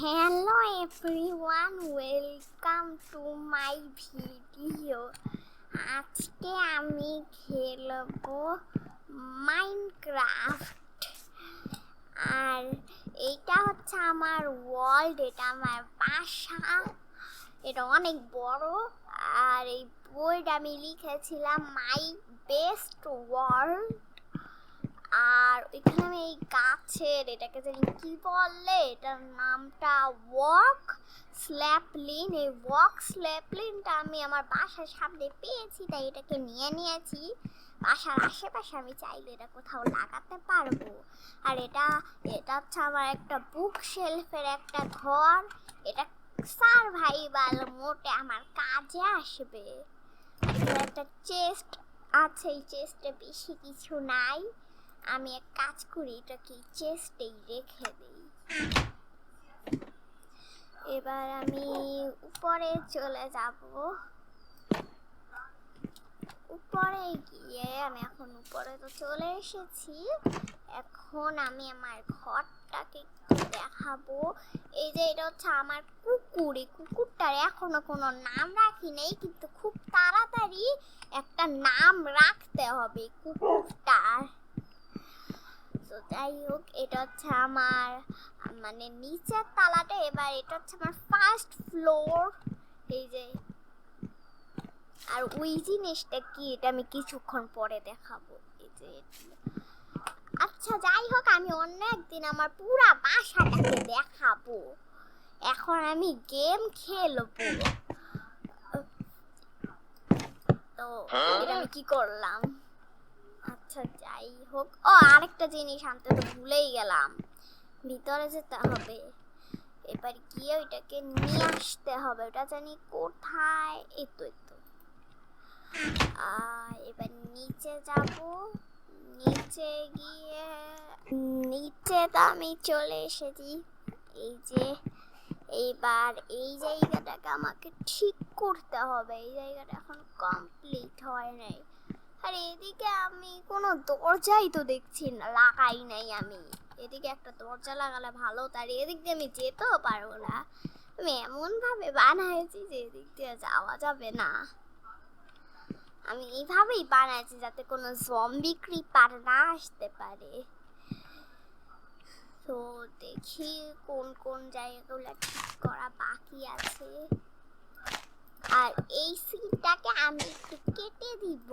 Hello everyone welcome to my video আজকে আমি খেলব মাইনক্রাফট আর এইটা হচ্ছে আমার ওয়ার্ল্ড এটা আমার বাসা। এটা অনেক বড়। আর এই বইটা আমি লিখেছিলাম মাই বেস্ট ওয়ার্ল্ড আর ওইখানে আমি এই গাছের, এটাকে জানি কি বললে এটার নামটা ওয়াক স্ল্যাপলিন এই ওয়াক স্ল্যাপলিনটা আমি আমার বাসার সামনে পেয়েছি, তাই এটাকে নিয়ে নিয়েছি। বাসার আশেপাশে আমি চাইলে এটা কোথাও লাগাতে পারব। আর এটা এটা হচ্ছে আমার একটা বুক শেলফের একটা ঘর। এটা সার্ভাইভাল মোটে আমার কাজে আসবে। এখানে একটা চেস্ট আছে, এই চেস্টে বেশি কিছু নাই। আমি এক কাজ করি, এটাকে চেস্টেই রেখে দিই। এবার আমি উপরে চলে যাব। উপরে গিয়ে আমি এখন উপরে তো চলে এসেছি। এখন আমি আমার ঘরটাকে দেখাবো। এই যে এটা হচ্ছে আমার কুকুর, এই কুকুরটার এখনও কোনো নাম রাখি নেই, কিন্তু খুব তাড়াতাড়ি একটা নাম রাখতে হবে কুকুরটার। তো যাই হোক, এটা হচ্ছে আমার মানে নিচের তালাটা, এবার এটা হচ্ছে আমার ফার্স্ট ফ্লোর এই যে, আর ওই জিনিসটা কি, এটা আমি কিছুক্ষণ পরে দেখাবো। এই যে আচ্ছা যাই হোক, আমি অন্য একদিন আমার পুরা বাসাটাকে দেখাবো। এখন আমি গেম খেলব। তো, এটা আমি কি করলাম? আচ্ছা যাই হোক। ও, আরেকটা জিনিস আনতে তো ভুলেই গেলাম। ভিতরে যেতে হবে। এবার গিয়ে ওইটাকে নিয়ে আসতে হবে। ওটা জানি কোথায়? এই তো এই তো। আর এবার নিচে যাব। নিচে গিয়ে, নিচে তো আমি চলে এসেছি। এই যে, এইবার এই জায়গাটাকে আমাকে ঠিক করতে হবে। এই জায়গাটা এখন কমপ্লিট হয় নাই। আর এদিকে আমি কোনো দরজাই তো দেখছি না, লাগাই নাই আমি। এদিকে একটা দরজা লাগালে ভালো, তার এদিক দিয়ে আমি যেতেও পারব না। আমি এমনভাবে বানাইছি যে এদিক দিয়ে যাওয়া যাবে না। আমি এইভাবেই বানাইছি যাতে কোনো জম্বি ক্রিপার না আসতে পারে। তো দেখি কোন কোন জায়গাগুলো ঠিক করা বাকি আছে। আর এই সিনটাকে আমি একটু কেটে দিব।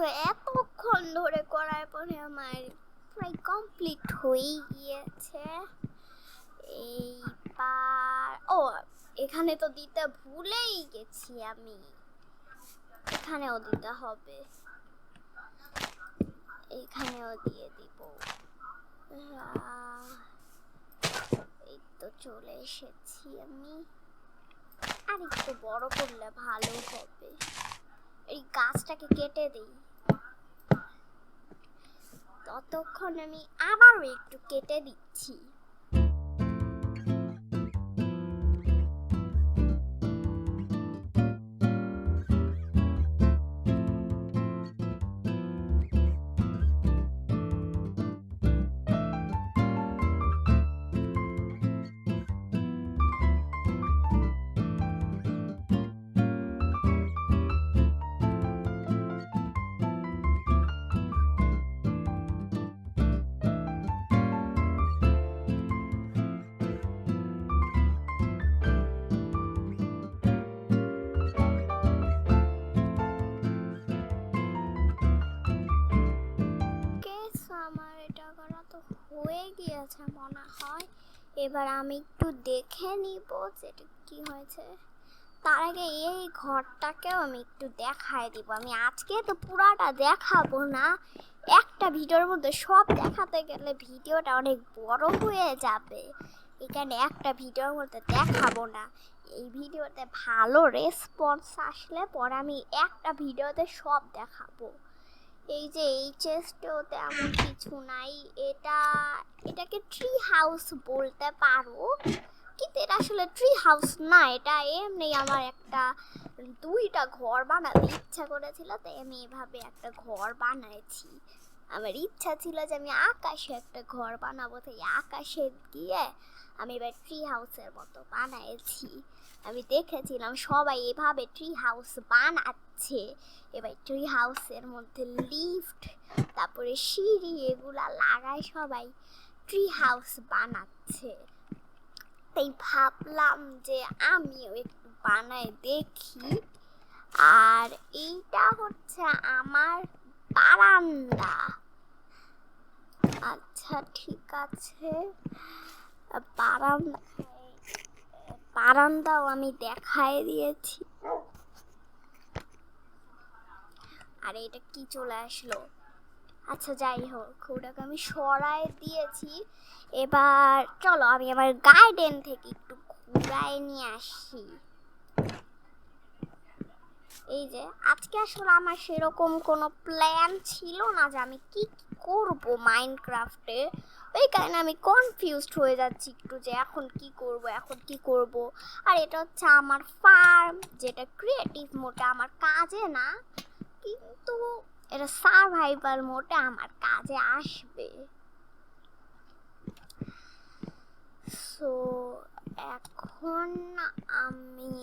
সো এতক্ষণ ধরে করার পরে আমার প্রায় কমপ্লিট হয়ে গিয়েছে। এইবার ও, এখানে তো দিতে ভুলেই গেছি আমি। এখানেও দিতে হবে। এইখানেও দিয়ে দিব। এই তো চলে এসেছি আমি। আর একটু বড় করলে ভালো হবে। এই গাছটাকে কেটে দিই। ততক্ষণ আমি আবারও একটু কেটে দিচ্ছি। গিয়েছে মনে হয়। এবার আমি একটু দেখে নিব যে এটা কি হয়েছে। তার আগে এই ঘরটাকেও আমি একটু দেখায় দিব। আমি আজকে তো পুরাটা দেখাবো না। একটা ভিডিওর মধ্যে সব দেখাতে গেলে ভিডিওটা অনেক বড় হয়ে যাবে। এখানে একটা ভিডিওর মধ্যে দেখাবো না। এই ভিডিওতে ভালো রেসপন্স আসলে পরে আমি একটা ভিডিওতে সব দেখাবো। এই যে এই চেস্টেও তেমন কিছু নাই। এটা, এটাকে ট্রি হাউস বলতে পারো। কিন্তু এটা আসলে ট্রি হাউস না, এটা এমনি আমার একটা দুইটা ঘর বানাতে ইচ্ছা করেছিল, তাই আমি এভাবে একটা ঘর বানাইছি। আমার ইচ্ছা ছিল যে আমি আকাশে একটা ঘর বানাবো, তাই আকাশে গিয়ে আমি এবার ট্রি হাউসের মতো বানাইছি। আমি দেখেছিলাম সবাই এভাবে ট্রি হাউস বানাচ্ছে। এবার ট্রি হাউসের মধ্যে লিফট তারপরে সিঁড়ি এগুলা লাগায় সবাই ট্রি হাউস বানাচ্ছে। তাই ভাবলাম যে আমিও একটু বানাই দেখি। আর এইটা হচ্ছে আমার বারান্দা। আচ্ছা ঠিক আছে। বারান্দা বারান্দাও আমি দেখায় দিয়েছি। আর, এটা কি চলে আসলো? আচ্ছা যাই হোক, ওটাকে আমি সরাই দিয়েছি। এবার, চলো, আমি আমার গার্ডেন থেকে একটু ঘুরাই নিয়ে আসি। এই যে, আজকে আসলে আমার সেরকম কোনো প্ল্যান ছিল না যে আমি কি করব মাইনক্রাফটে ওই কারণে আমি কনফিউজড হয়ে যাচ্ছি একটু যে এখন কি করব, এখন কি করব। আর এটা হচ্ছে আমার ফার্ম যেটা ক্রিয়েটিভ মোটে আমার কাজে না, কিন্তু এটা সার্ভাইভাল মোটে আমার কাজে আসবে। সো এখন আমি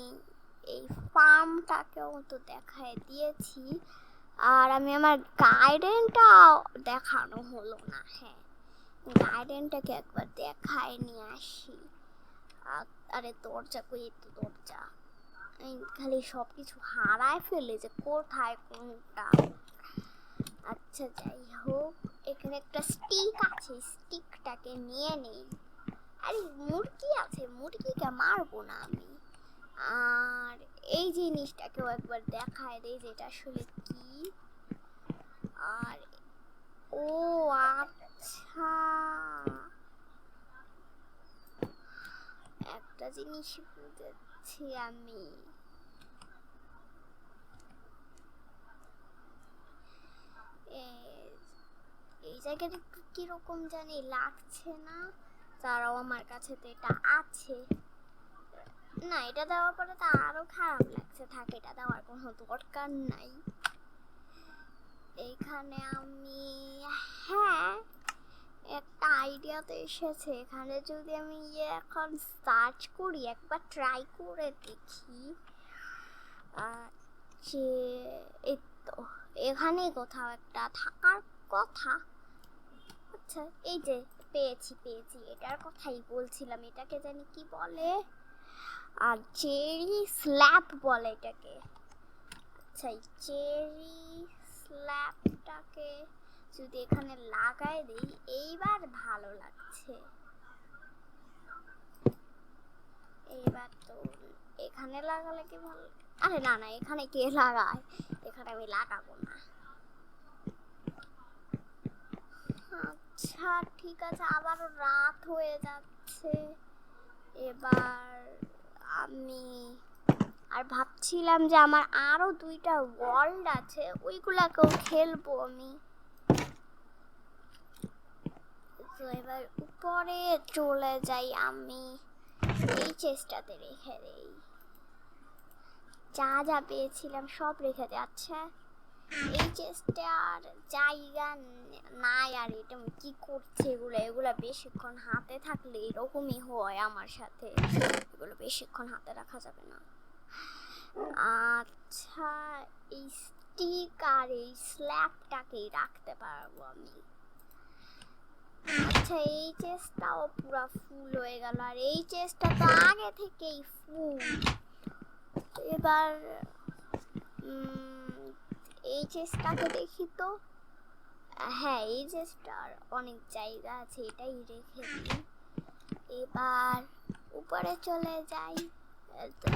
এই ফার্মটাকেও তো দেখায় দিয়েছি। আর আমি আমার গার্ডেনটা দেখানো হলো না হ্যাঁ। গার্ডেনটাকে একবার দেখায় নিয়ে আসি। আরে দরজা কই তো দরজা। খালি সব কিছু হারায় ফেলে যে কোথায় কোনটা। আচ্ছা যাই হোক, এখানে একটা স্টিক আছে স্টিকটাকে নিয়ে নেই। আরে মুরগি আছে, মুরগিকে মারবো না আমি। আর এই জিনিসটাকেও একবার দেখায় দেয় যে এটা আসলে কি? আর ও আচ্ছা। একটা জিনিস বুঝেছি আমি। এই জায়গাটা কীরকম জানি লাগছে না? তারাও আমার কাছে তো এটা আছে। না, এটা দেওয়ার পরে তো আরও খারাপ লাগছে। থাকে, এটা দেওয়ার কোনো দরকার নাই। এইখানে আমি হ্যাঁ একটা আইডিয়া তো এসেছে। এখানে যদি আমি ইয়ে এখন সার্চ করি, একবার ট্রাই করে দেখি যে এই তো এখানে কোথাও একটা থাকার কথা। আচ্ছা এই যে, পেয়েছি পেয়েছি। এটার কথাই বলছিলাম। এটাকে জানি কি বলে? আর চেরি স্ল্যাপ বলে এটাকে। আচ্ছা এই চেরি স্ল্যাপটাকে যদি এখানে লাগাই দিই, এইবার ভালো লাগছে। এইবার তো এখানে লাগালে কি ভালো আরে না না, এখানে কে লাগায়? এখানে আমি লাগাবো না। আচ্ছা ঠিক আছে, আবারও রাত হয়ে যাচ্ছে। এবার আমি। আর ভাবছিলাম যে আমার আরও দুইটা ওয়ার্ল্ড আছে, ওইগুলাকেও খেলব আমি। তো এবার উপরে চলে যাই আমি, এই চেষ্টাতে রেখে দেই। যা যা পেয়েছিলাম সব রেখে যাচ্ছে আচ্ছা। এই চেষ্টার জায়গা নাই আর এটা আমি কি করছে এগুলো? এগুলো বেশিক্ষণ হাতে থাকলে এরকমই হয় আমার সাথে। এগুলো বেশিক্ষণ হাতে রাখা যাবে না। আচ্ছা এই স্টিক আর এই স্ল্যাবটাকেই রাখতে পারব আমি। আচ্ছা এই চেষ্টাও পুরো ফুল হয়ে গেল। আর এই চেষ্টা তো আগে থেকেই ফুল এবার উম, এই চেষ্টাকে দেখি তো। হ্যাঁ এইচএসটার অনেক জায়গা আছে এটাই রেখে দিই। এবার উপরে চলে যাই।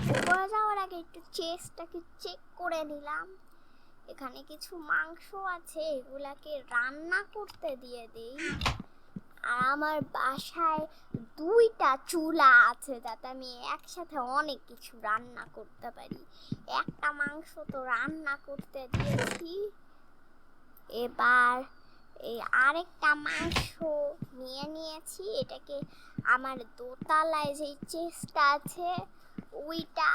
উপরে যাওয়ার আগে একটু চেস্টটাকে চেক করে নিলাম। এখানে কিছু মাংস আছে এগুলাকে রান্না করতে দিয়ে দিই। আর আমার বাসায় দুইটা চুলা আছে যাতে আমি একসাথে অনেক কিছু রান্না করতে পারি। একটা মাংস তো রান্না করতে দিয়েছি। এবার এই আরেকটা মাংস নিয়ে নিয়েছি। এটাকে আমার দোতলায় যে চেস্টটা আছে, ওইটা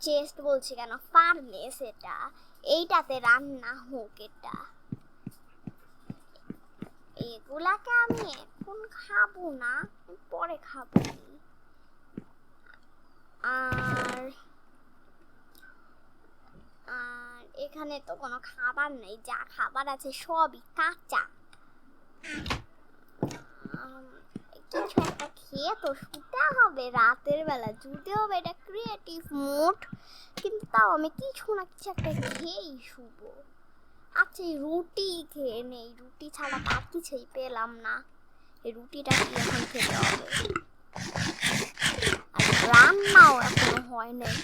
চেস্ট বলছি কেন ফার্নেস এটা। এইটাতে রান্না হোক এটা। এগুলাকে আমি এখন খাব না পরে খাব। আর আর এখানে তো কোনো খাবার নেই, যা খাবার আছে সবই কাঁচা। কিছু একটা খেয়ে তো শুতে হবে, রাতের বেলা হবে, এটা ক্রিয়েটিভ মোড কিন্তু তাও আমি কিছু না, কিছু একটা খেয়েই শুবো। আচ্ছা রুটি খেয়ে নেই। রুটি ছাড়া তার কিছুই পেলাম না। এই রুটিটা কি এখন খেতে হবে? আর রান্নাও এখনও হয় নাই।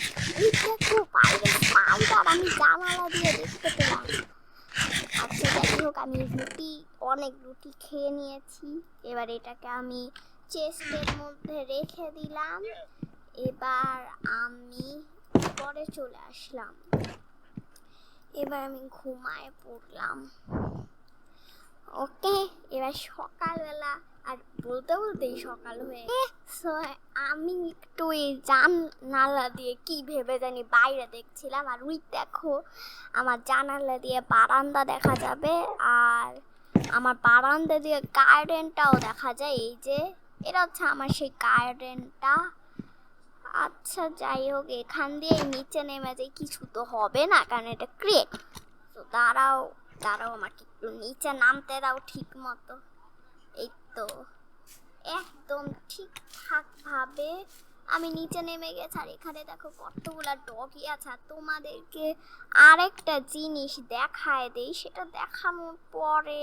এই দেখো বাইরে স্পাইডার আমি জানালা দিয়ে দেখতে পেলাম। আচ্ছা যাই হোক, আমি রুটি, অনেক রুটি খেয়ে নিয়েছি। এবার এটাকে আমি চেস্টের মধ্যে রেখে দিলাম। এবার আমি পরে চলে আসলাম। এবার আমি ঘুমায় পড়লাম। ওকে এবার সকালবেলা, আর বলতে বলতেই সকাল হয়ে আমি একটু এই জানালা দিয়ে কি ভেবে জানি বাইরে দেখছিলাম। আর ওই দেখো, আমার জানালা দিয়ে বারান্দা দেখা যাবে, আর আমার বারান্দা দিয়ে গার্ডেনটাও দেখা যায়। এই যে এটা হচ্ছে আমার সেই গার্ডেনটা আচ্ছা যাই হোক, এখান দিয়ে নিচে নেমে যাই। কিছু তো হবে না, কারণ এটা ক্রিয়েট তো দাঁড়াও দাঁড়াও আমাকে একটু নিচে নামতে দাও ঠিক মতো এই তো, একদম ঠিকঠাক ভাবে আমি নিচে নেমে গেছি। আর এখানে দেখো কতগুলো ডগি আছে, আর তোমাদেরকে আরেকটা জিনিস দেখায় দেই, সেটা দেখানোর পরে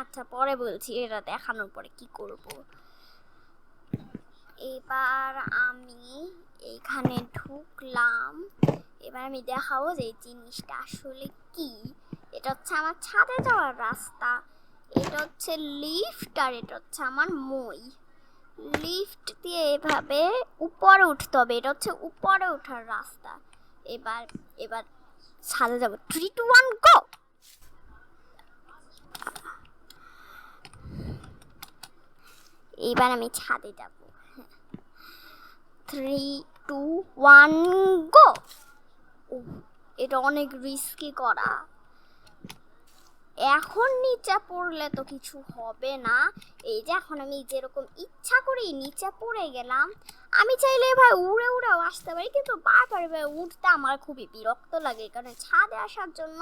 আচ্ছা পরে বলছি, এটা দেখানোর পরে কি করব? এবার আমি এখানে ঢুকলাম। এবার আমি দেখাবো যে এই জিনিসটা আসলে কি। এটা হচ্ছে আমার ছাদে যাওয়ার রাস্তা। এটা হচ্ছে লিফট আর এটা হচ্ছে আমার মই। লিফট দিয়ে এভাবে উপরে উঠতে হবে। এটা হচ্ছে উপরে ওঠার রাস্তা। এবার এবার ছাদে যাব। থ্রি টু ওয়ান গো এবার আমি ছাদে যাব। থ্রি টু ওয়ান গো এটা অনেক রিস্কি করা এখন নিচে পড়লে তো কিছু হবে না। এই যে এখন আমি যেরকম ইচ্ছা করেই নিচে পড়ে গেলাম। আমি চাইলে ভাই উড়ে উড়েও আসতে পারি, কিন্তু বারবার এভাবে উঠতে আমার খুবই বিরক্ত লাগে। কারণ ছাদে আসার জন্য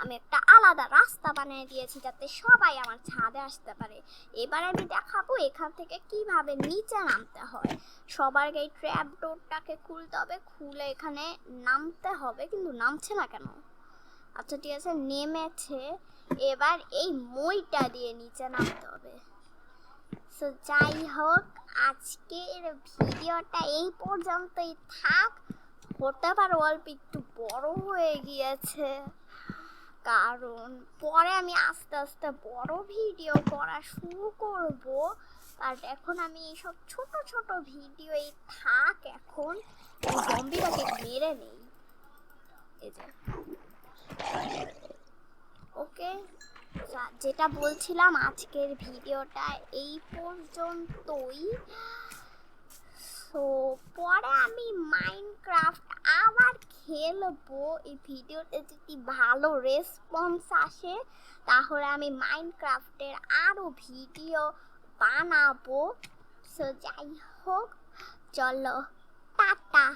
আমি একটা আলাদা রাস্তা বানিয়ে দিয়েছি যাতে সবাই আমার ছাদে আসতে পারে। এবার আমি দেখাবো এখান থেকে কীভাবে নিচে নামতে হয়। সবার এই ট্র্যাপ ডোরটাকে খুলতে হবে, খুলে এখানে নামতে হবে, কিন্তু নামছে না কেন? আচ্ছা ঠিক আছে, নেমেছে। এবার এই মইটা দিয়ে নিচে নামতে হবে। সো যাই হোক আজকের ভিডিওটা এই পর্যন্তই থাক। হতে পারে অল্প একটু বড় হয়ে গিয়েছে। কারণ পরে আমি আস্তে আস্তে বড় ভিডিও করা শুরু করব। আর এখন আমি এইসব ছোট ছোট ভিডিওই থাক এখন। জম্বিটাকে মেরে নেই। এই যে। ওকে যেটা বলছিলাম আজকের ভিডিওটা এই পর্যন্তই। সো পরে আমি মাইনক্রাফট আবার খেলব। এই ভিডিওতে যদি ভালো রেসপন্স আসে, তাহলে আমি মাইনক্রাফটের আরও ভিডিও বানাবো। সো যাই হোক, চলো, টাটা।